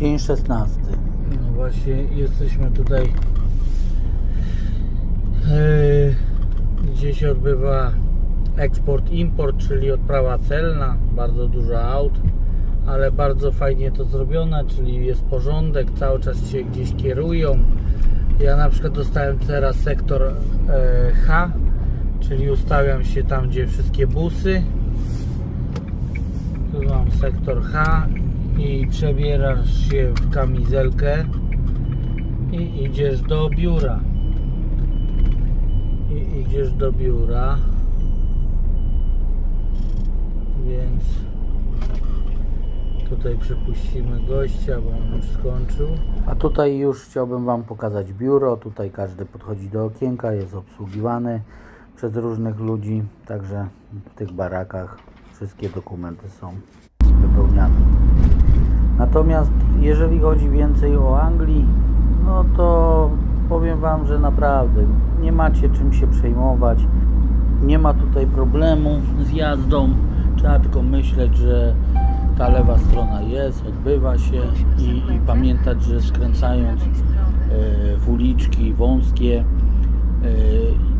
Dzień 16. No właśnie jesteśmy tutaj yy, gdzie się odbywa eksport-import, czyli odprawa celna, bardzo dużo aut, ale bardzo fajnie to zrobione, czyli jest porządek, cały czas się gdzieś kierują. Ja na przykład dostałem teraz sektor e, H, czyli ustawiam się tam, gdzie wszystkie busy. Tu mam sektor H i przebierasz się w kamizelkę i idziesz do biura. I idziesz do biura. Więc tutaj przepuścimy gościa, bo on już skończył. A tutaj już chciałbym Wam pokazać biuro. Tutaj każdy podchodzi do okienka, jest obsługiwany przez różnych ludzi. Także w tych barakach wszystkie dokumenty są wypełniane. Natomiast jeżeli chodzi więcej o Anglii, no to powiem Wam, że naprawdę nie macie czym się przejmować. Nie ma tutaj problemu z jazdą. Trzeba tylko myśleć, że ta lewa strona jest, odbywa się i, i pamiętać, że skręcając e, w uliczki wąskie e,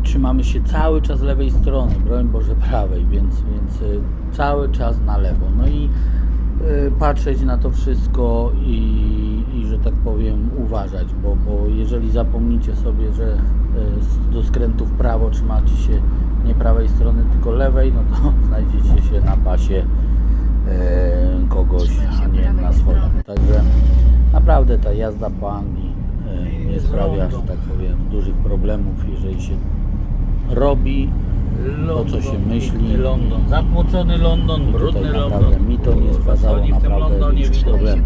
trzymamy się cały czas lewej strony, broń Boże prawej, więc, więc e, cały czas na lewo. No i patrzeć na to wszystko i, i że tak powiem uważać, bo, bo jeżeli zapomnicie sobie, że z- do skrętu w prawo trzymacie się nie prawej strony, tylko lewej, no to znajdziecie się na pasie e, kogoś, a nie na swoim. Także naprawdę ta jazda po Anglii nie sprawia, że tak powiem, dużych problemów, jeżeli się robi to, co się myśli. London, zatłoczony London, I brudny London. mi to nie tym naprawdę widzą. problemów.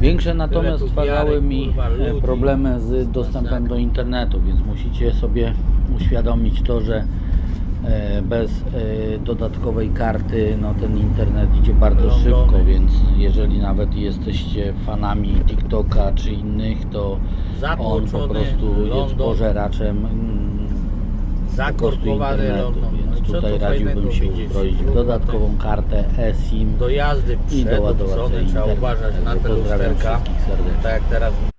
Większe natomiast stwarzały mi problemy z dostępem do internetu, więc musicie sobie uświadomić to, że e, bez e, dodatkowej karty no ten internet idzie bardzo Londony. szybko, więc jeżeli nawet jesteście fanami TikToka czy innych, to on po prostu jest London. pożeraczem internetu, London. więc No tutaj tu radziłbym się uzbroić w dodatkową kartę eSIM Do jazdy i doładować trzeba uważać na te lusterka. Tak jak teraz